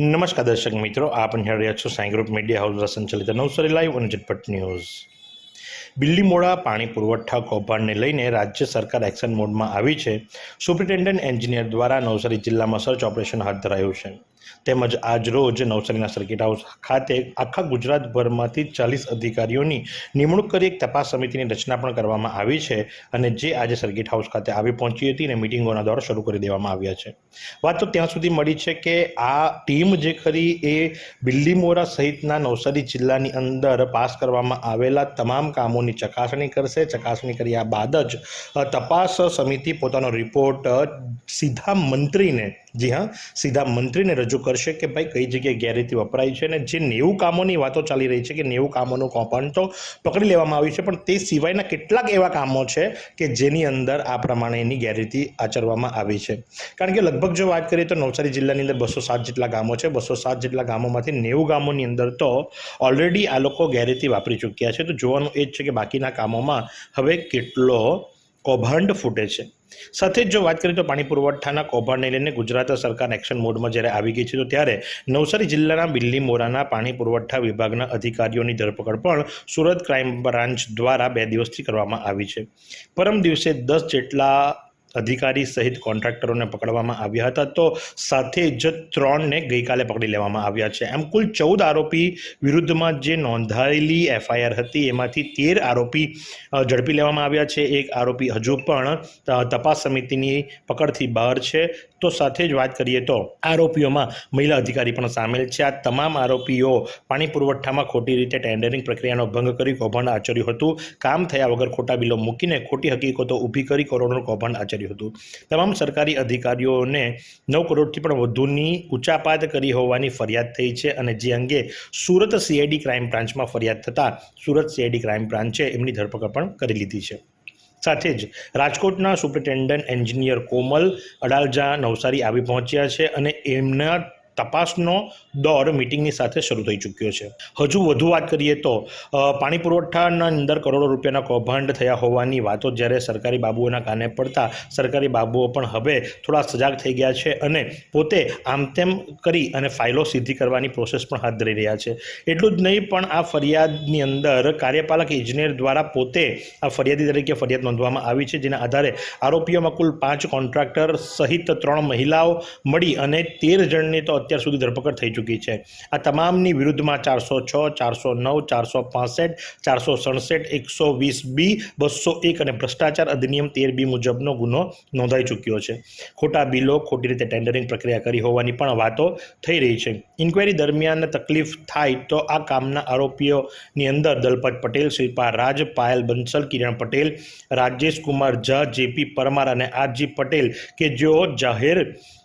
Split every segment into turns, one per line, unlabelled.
નમસ્કાર દર્શક મિત્રો, આપ નિહાળી રહ્યા છો સાંઈ ગ્રુપ મીડિયા હાઉસ દ્વારા સંચાલિત નવસારી લાઈવ અને ઝટપટ ન્યૂઝ. બિલ્લીમોડા પાણી પુરવઠા કૌભાંડને લઈને રાજ્ય સરકાર એક્શન મોડમાં આવી છે. સુપ્રિન્ટેન્ડન્ટ એન્જિનિયર દ્વારા નવસારી જિલ્લામાં સર્ચ ઓપરેશન હાથ ધરાયું છે. તેમજ આજરોજ નવસારીના સર્કિટ હાઉસ ખાતે આખા ગુજરાતભરમાંથી ચાલીસ અધિકારીઓની નિમણૂક કરી એક તપાસ સમિતિની રચના પણ કરવામાં આવી છે અને જે આજે સર્કિટ હાઉસ ખાતે આવી પહોંચી હતી અને મિટિંગોના દ્વારા શરૂ કરી દેવામાં આવ્યા છે. વાત તો ત્યાં સુધી મળી છે કે આ ટીમ જે ખરી એ બિલ્લીમોરા સહિતના નવસારી જિલ્લાની અંદર પાસ કરવામાં આવેલા તમામ કામોની ચકાસણી કરશે. ચકાસણી કર્યા બાદ જ તપાસ સમિતિ પોતાનો રિપોર્ટ સીધા મંત્રીને જી હા, સીધા મંત્રીને રજૂ કરશે કે ભાઈ કઈ જગ્યાએ ગેરરીતિ વપરાય છે અને જે નેવું કામોની વાતો ચાલી રહી છે કે નેવું કામોનું કૌભાંડ તો પકડી લેવામાં આવ્યું છે, પણ તે સિવાયના કેટલાક એવા કામો છે કે જેની અંદર આ પ્રમાણેની ગેરરીતિ આચરવામાં આવી છે. કારણ કે લગભગ જો વાત કરીએ તો નવસારી જિલ્લાની અંદર બસો સાત જેટલા ગામો છે, બસો સાત જેટલા ગામોમાંથી નેવું ગામોની અંદર તો ઓલરેડી આ લોકો ગેરરીતિ વાપરી ચૂક્યા છે. તો જોવાનું એ જ છે કે બાકીના કામોમાં હવે કેટલો કૌભાંડ ફૂટે છે. સાથે જ જો વાત કરીએ તો પાણી પુરવઠાના કૌભાંડને લઈને ગુજરાત સરકાર એક્શન મોડમાં જ્યારે આવી ગઈ છે, તો ત્યારે નવસારી જિલ્લાના બિલ્લી મોરાના પાણી પુરવઠા વિભાગના અધિકારીઓની ધરપકડ પણ સુરત ક્રાઇમ બ્રાન્ચ દ્વારા બે દિવસથી કરવામાં આવી છે. પરમ દિવસે દસ જેટલા અધિકારી સહિત કોન્ટ્રાક્ટરોને પકડવામાં આવ્યા હતા. તો સાથે જ ત્રણને ગઈકાલે પકડી લેવામાં આવ્યા છે. એમ કુલ ચૌદ આરોપી વિરુદ્ધમાં જે નોંધાયેલી એફઆઈઆર હતી, એમાંથી તેર આરોપી ઝડપી લેવામાં આવ્યા છે. એક આરોપી હજુ પણ તપાસ સમિતિની પકડથી બહાર છે. તો સાથે જ વાત કરીએ તો આરોપીઓમાં મહિલા અધિકારી પણ સામેલ છે. આ તમામ આરોપીઓ પાણી પુરવઠામાં ખોટી રીતે ટેન્ડરિંગ પ્રક્રિયાનો ભંગ કરી કૌભાંડ આચર્યું હતું. કામ થયા વગર ખોટા બિલો મૂકીને ખોટી હકીકતો ઊભી કરી કરોડોનું કૌભાંડ આચર્યું હતું. તમામ સરકારી અધિકારીઓને નવ કરોડથી પણ વધુની ઉચાપાત કરી હોવાની ફરિયાદ થઈ છે અને જે અંગે સુરત સીઆઈડી ક્રાઇમ બ્રાન્ચમાં ફરિયાદ થતાં સુરત સીઆઈડી ક્રાઇમ બ્રાન્ચે એમની ધરપકડ પણ કરી લીધી છે. સાથે જ રાજકોટના સુપ્રિન્ટેન્ડન્ટ એન્જિનિયર કોમલ અડાલજા નવસારી આવી પહોંચ્યા છે અને એમના તપાસનો દોર મિટિંગની સાથે શરૂ થઈ ચૂક્યો છે. હજુ વધુ વાત કરીએ તો પાણી પુરવઠાના અંદર કરોડો રૂપિયાના કૌભાંડ થયા હોવાની વાતો જ્યારે સરકારી બાબુઓના કાને પડતા, સરકારી બાબુઓ પણ હવે થોડા સજાગ થઈ ગયા છે અને પોતે આમ તેમ કરી અને ફાઇલો સીધી કરવાની પ્રોસેસ પણ હાથ ધરી રહ્યા છે. એટલું જ નહીં પણ આ ફરિયાદની અંદર કાર્યપાલક ઇજનેર દ્વારા પોતે આ ફરિયાદી તરીકે ફરિયાદ નોંધવામાં આવી છે, જેના આધારે આરોપીઓમાં કુલ પાંચ કોન્ટ્રાક્ટર સહિત ત્રણ મહિલાઓ મળી અને તેર જણની તો અત્યાર સુધી ધરપકડ થઈ ચૂકી છે. આ તમામની વિરુદ્ધમાં ચારસો છ, ચારસો નવ, ચારસો પાસઠ, ચારસો સડસઠ, એકસો વીસ બી, બસો એક અને ભ્રષ્ટાચાર અધિનિયમ તેર બી મુજબનો ગુનો નોંધાઈ ચૂક્યો છે. ખોટા બિલો, ખોટી રીતે ટેન્ડરિંગ પ્રક્રિયા કરી હોવાની પણ વાતો થઈ રહી છે. ઇન્ક્વાયરી દરમિયાન તકલીફ થાય તો આ કામના આરોપીઓની અંદર દલપત પટેલ, શિલ્પા રાજ, પાયલ બંસલ, કિરણ પટેલ રાજેશ કુમાર ઝા, જેપી પરમાર અને આરજી પટેલ કે જેઓ જાહેર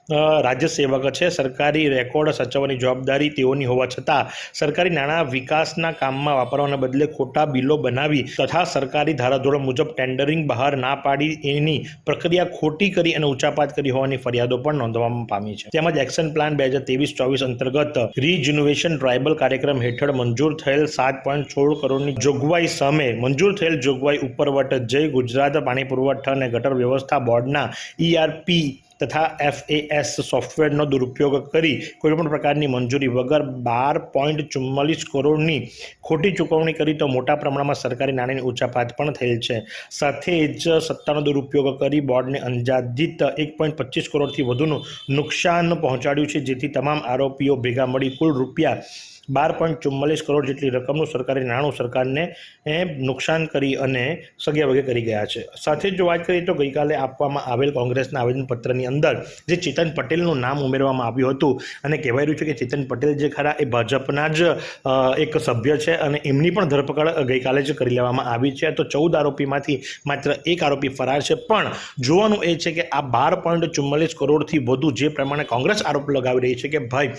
રાજ્ય સેવક છે. સરકારી રેકોર્ડ સચવવાની જવાબદારી તેઓની હોવા છતાં સરકારી નાણાં વિકાસના કામમાં વાપરવાના બદલે ખોટા બિલો બનાવી તથા સરકારી ધારાધોરણ મુજબ ટેન્ડરિંગ બહાર ના પાડી એની પ્રક્રિયા ખોટી કરી અને ઉચાપાત કરી હોવાની ફરિયાદો પણ નોંધવામાં પામી છે. તેમજ એક્શન પ્લાન બે હજાર ત્રેવીસ ચોવીસ અંતર્ગત રીજુનોવેશન ટ્રાયબલ કાર્યક્રમ હેઠળ મંજૂર થયેલ સાત પોઈન્ટ સોળ કરોડની જોગવાઈ સામે મંજૂર થયેલ જોગવાઈ ઉપરવટ જય ગુજરાત પાણી પુરવઠા અને ગટર વ્યવસ્થા બોર્ડના ઈઆરપી તથા એફએએસ સોફ્ટવેરનો દુરુપયોગ કરી કોઈપણ પ્રકારની મંજૂરી વગર બાર પોઈન્ટ ચુમ્માલીસ કરોડની ખોટી ચૂકવણી કરી તો મોટા પ્રમાણમાં સરકારી નાણાંની ઊંચાપાત પણ થયેલ છે. સાથે જ સત્તાનો દુરુપયોગ કરી બોર્ડને અંદાજિત એક પોઈન્ટ પચીસ કરોડથી વધુનું નુકસાન પહોંચાડ્યું છે, જેથી તમામ આરોપીઓ ભેગા મળી કુલ રૂપિયા બાર પોઈન્ટ ચુમ્માલીસ કરોડ જેટલી રકમનું સરકારી નાણું સરકારને નુકસાન કરી અને સગે વગે કરી ગયા છે. સાથે જો વાત કરીએ તો ગઈકાલે આપવામાં આવેલ કોંગ્રેસના આવેદનપત્રની અંદર જે ચેતન પટેલનું નામ ઉમેરવામાં આવ્યું હતું અને કહેવાય રહ્યું છે કે ચેતન પટેલ જે ખરા એ ભાજપના જ એક સભ્ય છે અને એમની પણ ધરપકડ ગઈકાલે જ કરી લેવામાં આવી છે. તો ચૌદ આરોપીમાંથી માત્ર એક આરોપી ફરાર છે. પણ જોવાનું એ છે કે આ બાર પોઈન્ટ ચુમ્માલીસ કરોડથી વધુ જે પ્રમાણે કોંગ્રેસ આરોપ લગાવી રહી છે કે ભાઈ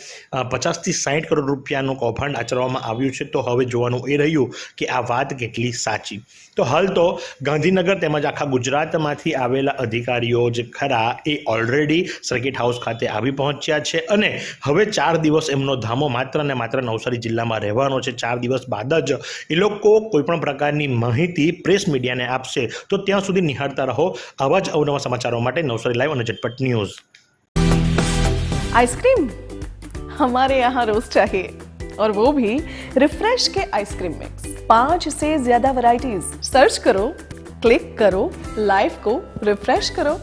પચાસથી સાઠ કરોડ રૂપિયાનું કૌભાંડ આચરવામાં આવ્યું છે. તો હવે જોવાનું એ રહ્યું કે આ વાત કેટલી સાચી. તો હાલ તો ગાંધીનગર તેમજ આખા ગુજરાતમાંથી આવેલા અધિકારીઓ જે ખરા એ ઓલરેડી સર્કિટ હાઉસ ખાતે આવી પહોંચ્યા છે અને હવે ચાર દિવસ એમનો ધામો માત્ર ને માત્ર નવસારી જિલ્લામાં રહેવાનો છે ચાર દિવસ બાદ જ એ લોકો કોઈપણ પ્રકારની માહિતી પ્રેસ મીડિયાને આપશે તો ત્યાં સુધી નિહાળતા રહો આવા જ અવનવા સમાચારો માટે નવસારી લાઈવ અને ઝટપટ ન્યૂઝ
આઈસ્ક્રીમ हमारे यहाँ रोज चाहिए और वो भी रिफ्रेश के आइसक्रीम मिक्स पांच से ज्यादा वैरायटीज सर्च करो क्लिक करो लाइफ को रिफ्रेश करो